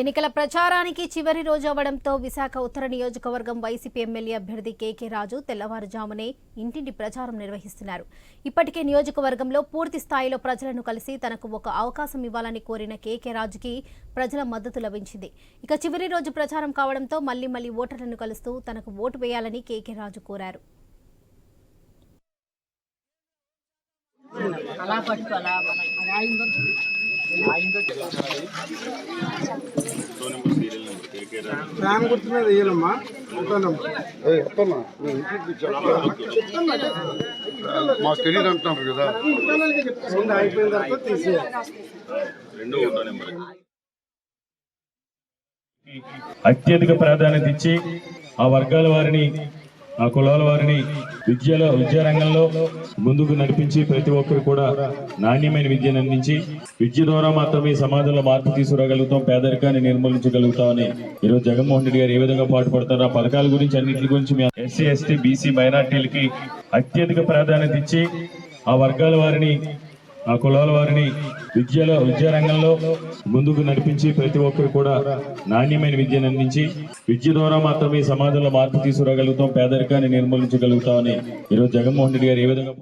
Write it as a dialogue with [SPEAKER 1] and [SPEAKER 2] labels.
[SPEAKER 1] ఎన్నికల ప్రచారానికి చివరి రోజు అవడంతో విశాఖ ఉత్తర నియోజకవర్గం వైసీపీ ఎమ్మెల్యే అభ్యర్థి కేకే రాజు తెల్లవారుజామునే ఇంటింటి ప్రచారం నిర్వహిస్తున్నారు. ఇప్పటికే నియోజకవర్గంలో పూర్తి స్థాయిలో ప్రజలను కలిసి తనకు ఒక అవకాశం ఇవ్వాలని కోరిన కేకే రాజుకి ప్రజల మద్దతు లభించింది. ఇక చివరి రోజు ప్రచారం కావడంతో మళ్ళీ మళ్ళీ ఓటర్లను కలుస్తూ తనకు ఓటు వేయాలని కేకే రాజు కోరారు.
[SPEAKER 2] అలా అలా
[SPEAKER 3] ఫ్యాన్ గుర్తున్నది వేయాలమ్మా
[SPEAKER 4] మాకు తెలియదు అంటున్నారు కదా.
[SPEAKER 3] అయిపోయిన తర్వాత తీసేయాలి.
[SPEAKER 5] అత్యధిక ప్రాధాన్యత ఇచ్చి ఆ వర్గాల వారిని ఆ కులాల వారిని విద్యలో విద్యారంగంలో ముందుకు నడిపించి ప్రతి ఒక్కరు కూడా నాణ్యమైన విద్యను అందించి విద్య ద్వారా మాత్రమే సమాజంలో మార్పు తీసుకురాగలుగుతాం పేదరికాన్ని నిర్మూలించగలుగుతామని ఈరోజు జగన్మోహన్ రెడ్డి గారు ఏ విధంగా పాటుపడతారు ఆ పథకాల గురించి అన్నింటి గురించి ఎస్సీ ఎస్టీ బీసీ మైనార్టీలకి అత్యధిక ప్రాధాన్యత ఇచ్చి ఆ వర్గాల వారిని ఆ కులాల వారిని విద్యలో విద్యారంగంలో ముందుకు నడిపించి ప్రతి ఒక్కరు కూడా నాణ్యమైన విద్యను అందించి విద్య ద్వారా మాత్రమే సమాజంలో మార్పు తీసుకురాగలుగుతాం పేదరికాన్ని నిర్మూలించగలుగుతామని ఈరోజు జగన్మోహన్ రెడ్డి గారు ఏ విధంగా